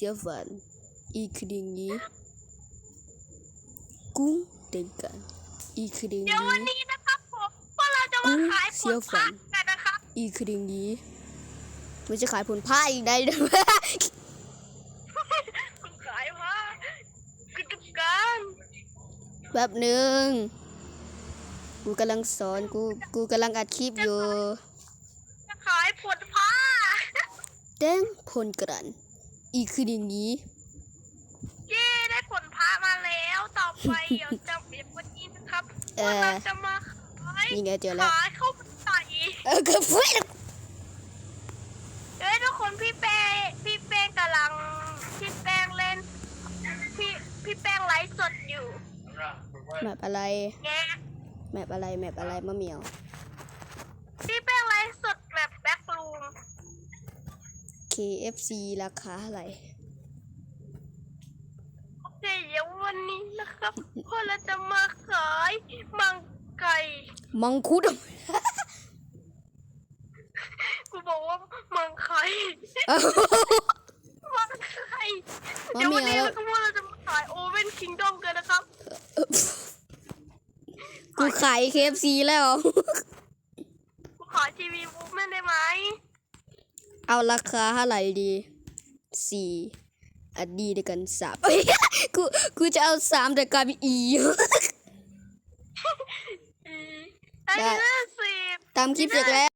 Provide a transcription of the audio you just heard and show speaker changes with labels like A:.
A: เสียฝันอีกคดีนี้กุ้งเด็กกันอีกคดี
B: เดี๋ยววัน
A: นี้
B: นี้นะครับผมพวกเราจะมาขายผ
A: เสีย
B: ล
A: ฝั
B: พั
A: น
B: กกันนะครับ
A: อีกคดีนี้มันจะขายผลผ้าอีกได้ด้วย
B: คุณขายว่ากิจการ
A: แบบหนึ่ง กูกำลังสอนกูกูกำลังอัดคลิปอยู่
B: จะขายผลผ้า
A: เต้งพลกรัน อีกคืออย่างนี้
B: เย้ได้ผลผ้ามาแล้วต่อไปเดี๋ยวจะเปลี่ยนวันนี้นะครับพ
A: เอ
B: วก
A: อ
B: เราจะมาขาย
A: นี่ไงเจอแล้ว
B: ขายข้าวมันไก่
A: เออก็เพื่อน
B: เฮ้ยทุกคนพี่แป้งพี่แป้งกำลังพี่แป้งเล่นพี่พี่แป้งไลฟ์สดอยู่
A: แมปอะไร
B: แง
A: แมปอะไรแมปอะไรมะเหมียว
B: พี่แป้งไลฟ์สดแบบแบ็คลูม
A: KFC ราคาอะไร
B: โอเคเดี๋ยววันนี้นะครับพวกเราจะมาขายมังไก่
A: มังคุด
B: กูบอกว่ามังไข่
A: เอ้า
B: มังไข่
A: มะ
B: เดี๋ยว
A: เหมี
B: วัน
A: ยว
B: นี้
A: แล้ว
B: เราก็ว่าเราจะมาขายโอเว่นคิงดอมกันนะครับ
A: กูขาย KFC แล้ว
B: กูขอทีวีบุ๊กแม่ได้ไหม
A: เอาราคาเท่าไหร่ดีสี่อันดีด้วยกันสามเอ้ยกูกูจะเอาสามแต่กลายเป็นอี
B: อืมอันนี้สิบ
A: ตามคลิปเสร็จแล้ว